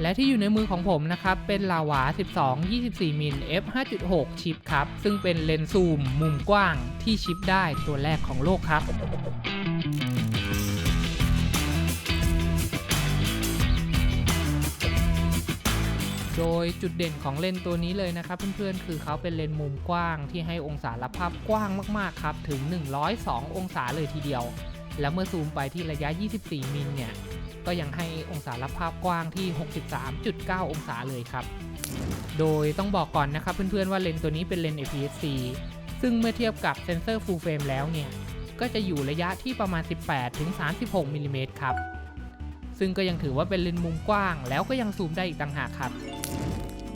และที่อยู่ในมือของผมนะครับเป็นลาวา 12 24 มิล f 5.6 ชิปครับ ซึ่งเป็นเลนส์ซูม มุมกว้างที่ชิปได้ตัวแรกของโลกครับโดยจุดเด่นของเลนส์ตัวนี้เลยนะครับเพื่อนๆ คือเขาเป็นเลนส์มุมกว้างที่ให้องศารับภาพกว้างมากๆครับ ถึง 102 องศาเลยทีเดียว แล้วเมื่อซูมไปที่ระยะ 24 มิลเนี่ย ก็ยังให้องศารับภาพกว้างที่ 63.9 องศาเลยครับ โดยต้องบอกก่อนนะครับเพื่อนๆว่าเลนส์ตัวนี้เป็นเลนส์ APS-C ซึ่งเมื่อเทียบกับเซนเซอร์ Full Frame แล้วเนี่ย ก็จะอยู่ระยะที่ประมาณ 18-36มิลลิเมตรครับ ซึ่งก็ยังถือว่าเป็นเลนส์มุมกว้าง แล้วก็ยังซูมได้อีกต่างหากครับ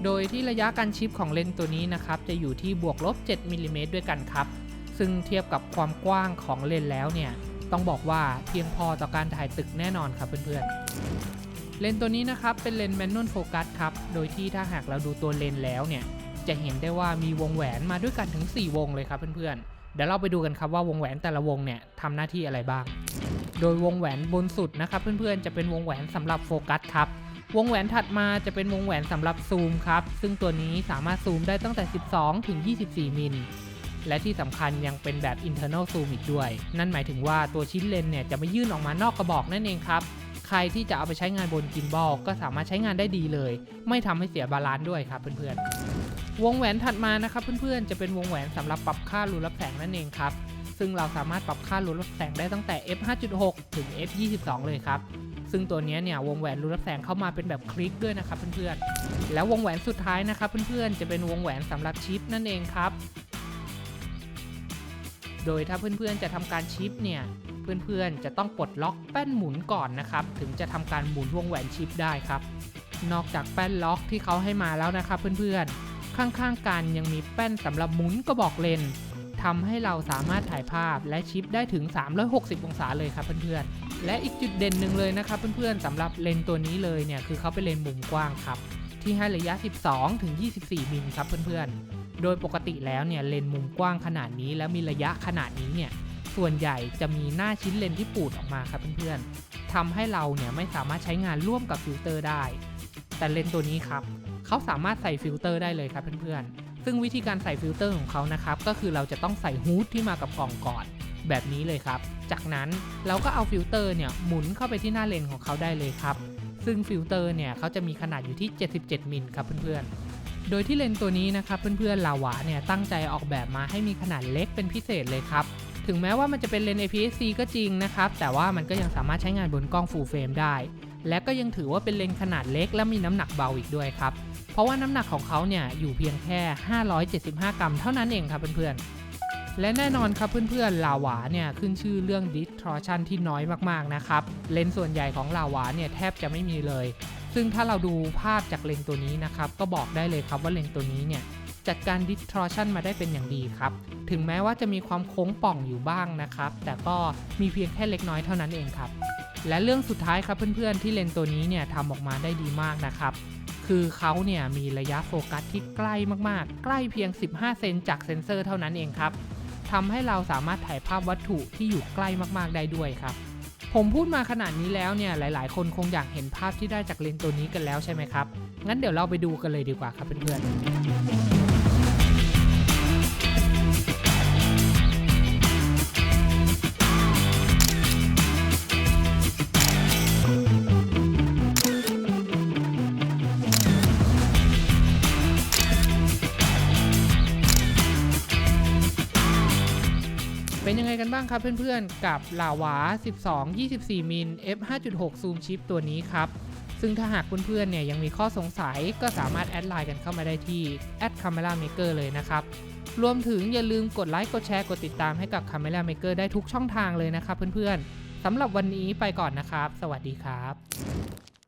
โดยที่ระยะการชิปของเลนส์ตัวนี้นะครับ จะอยู่ที่บวกลบ7มิลลิเมตรด้วยกันครับ ซึ่งเทียบกับความกว้างของเลนส์แล้วเนี่ย ต้องบอกว่าเพียงพอต่อการถ่ายตึกแน่นอนครับเพื่อนๆ เลนส์ตัวนี้นะครับเป็นเลนส์แมนนวลโฟกัสครับ โดยที่ถ้าหากเราดูตัวเลนส์แล้วเนี่ย จะเห็นได้ว่ามีวงแหวนมาด้วยกันถึง 4 วงเลยครับเพื่อนๆ เดี๋ยวเราไปดูกันครับว่าวงแหวนแต่ละวงเนี่ยทำหน้าที่อะไรบ้าง โดยวงแหวนบนสุดนะครับเพื่อนๆ จะเป็นวงแหวนสำหรับโฟกัสครับ วงแหวนถัดมาจะเป็นวงแหวนสำหรับซูมครับ ซึ่งตัวนี้สามารถซูมได้ตั้งแต่ 12 ถึง 24 มิล และที่สำคัญยังเป็นแบบ internal zoom อีกด้วย นั่นหมายถึงว่าตัวชิ้นเลนเนี่ยจะไม่ยื่นออกมานอกกระบอกนั่นเองครับ ใครที่จะเอาไปใช้งานบนกิมบอลก็สามารถใช้งานได้ดีเลย ไม่ทำให้เสียบาลานซ์ด้วยครับเพื่อนๆ วงแหวนถัดมานะครับเพื่อนๆ จะเป็นวงแหวนสำหรับปรับค่ารูรับแสงนั่นเองครับซึ่งเราสามารถปรับค่ารูรับแสงได้ตั้งแต่ f 5.6ถึง f 22เลยครับซึ่งตัวนี้เนี่ยวงแหวนรูรับแสงเข้ามาเป็นแบบคลิกด้วยนะครับเพื่อนๆ แล้ววงแหวนสุดท้ายนะครับเพื่อนๆ จะเป็นวงแหวนสำหรับชิปนั่นเองครับ โดยถ้าเพื่อนๆจะทำการชิปเนี่ย เพื่อนๆจะต้องปลดล็อกแป้นหมุนก่อนนะครับ ถึงจะทำการหมุนวงแหวนชิปได้ครับ นอกจากแป้นล็อกที่เขาให้มาแล้วนะครับเพื่อนๆ ข้างๆกันยังมีแป้นสำหรับหมุนกระบอกเลนทำให้เราสามารถถ่ายภาพและชิปได้ถึง 360 องศาเลยครับเพื่อนๆ และอีกจุดเด่นหนึ่งเลยนะครับเพื่อนๆสำหรับเลนตัวนี้เลยเนี่ยคือเขาเป็นเลนมุมกว้างครับ ที่ให้ระยะ 12 ถึง 24 มิลครับเพื่อนๆ โดยปกติแล้วเนี่ยเลนมุมกว้างขนาดนี้แล้วมีระยะขนาดนี้เนี่ยส่วนใหญ่จะมีหน้าชิ้นเลนที่ปูดออกมาครับเพื่อนๆทำให้เราเนี่ยไม่สามารถใช้งานร่วมกับฟิลเตอร์ได้ แต่เลนตัวนี้ครับเขาสามารถใส่ฟิลเตอร์ได้เลยครับเพื่อนๆ ซึ่งวิธีการใส่ฟิลเตอร์ของเขานะครับก็คือเราจะต้องใส่ฮูดที่มากับกล่องก่อนแบบนี้เลยครับ จากนั้นเราก็เอาฟิลเตอร์เนี่ยหมุนเข้าไปที่หน้าเลนของเขาได้เลยครับ ซึ่งฟิลเตอร์เนี่ยเขาจะมีขนาดอยู่ที่ 77 มิลครับเพื่อนๆ โดยที่เลนส์ตัวนี้นะครับเพื่อนๆลาวาเนี่ยตั้งใจออกแบบมาให้มีขนาดเล็กเป็นพิเศษเลยครับ ถึงแม้ว่ามันจะเป็นเลนส์ APS-C ก็จริงนะครับ แต่ว่ามันก็ยังสามารถใช้งานบนกล้อง full frame ได้ และก็ยังถือว่าเป็นเลนส์ขนาดเล็กและมีน้ำหนักเบาอีกด้วยครับ เพราะว่าน้ำหนักของเขาเนี่ยอยู่เพียงแค่ 575 กรัม เท่านั้นเองครับเพื่อนๆ และแน่นอนครับเพื่อนๆลาวาเนี่ยขึ้นชื่อเรื่อง distortion ที่น้อยมากๆนะครับเลนส์ส่วนใหญ่ของลาวาเนี่ยแทบจะไม่มีเลย ซึ่งถ้าเราดูภาพจากเลนส์ตัวนี้นะครับก็บอกได้เลยครับว่าเลนส์ตัวนี้เนี่ยจัดการ distortion มาได้เป็นอย่างดีครับ ถึงแม้ว่าจะมีความโค้งป่องอยู่บ้างนะครับ แต่ก็มีเพียงแค่เล็กน้อยเท่านั้นเองครับ และเรื่องสุดท้ายครับเพื่อนๆ ที่เลนส์ตัวนี้เนี่ยทำออกมาได้ดีมากนะครับ คือเขาเนี่ยมีระยะโฟกัสที่ใกล้มากๆ ใกล้เพียง 15 เซนจากเซนเซอร์เท่านั้นเองครับ ทำให้เราสามารถถ่ายภาพวัตถุที่อยู่ใกล้มากๆได้ด้วยครับ ผมพูดมาขนาดนี้แล้วเนี่ยหลาย ๆ คนคงอยากเห็นภาพที่ได้จากเลนส์ตัวนี้กันแล้วใช่ไหมครับ งั้นเดี๋ยวเราไปดูกันเลยดีกว่าครับเพื่อนๆ เป็นยังไงกันบ้างครับเพื่อนๆ กับลาวา 12 24 มิล f 5.6 ซูมชิปตัวนี้ครับ ซึ่งถ้าหากเพื่อนๆ เนี่ยยังมีข้อสงสัยก็สามารถแอดไลน์กันเข้ามาได้ที่ @camera maker เลยนะครับ รวมถึงอย่าลืมกดไลค์กดแชร์กดติดตามให้กับ Camera Maker ได้ทุกช่องทางเลยนะครับเพื่อนๆสำหรับวันนี้ไปก่อนนะครับ สวัสดีครับ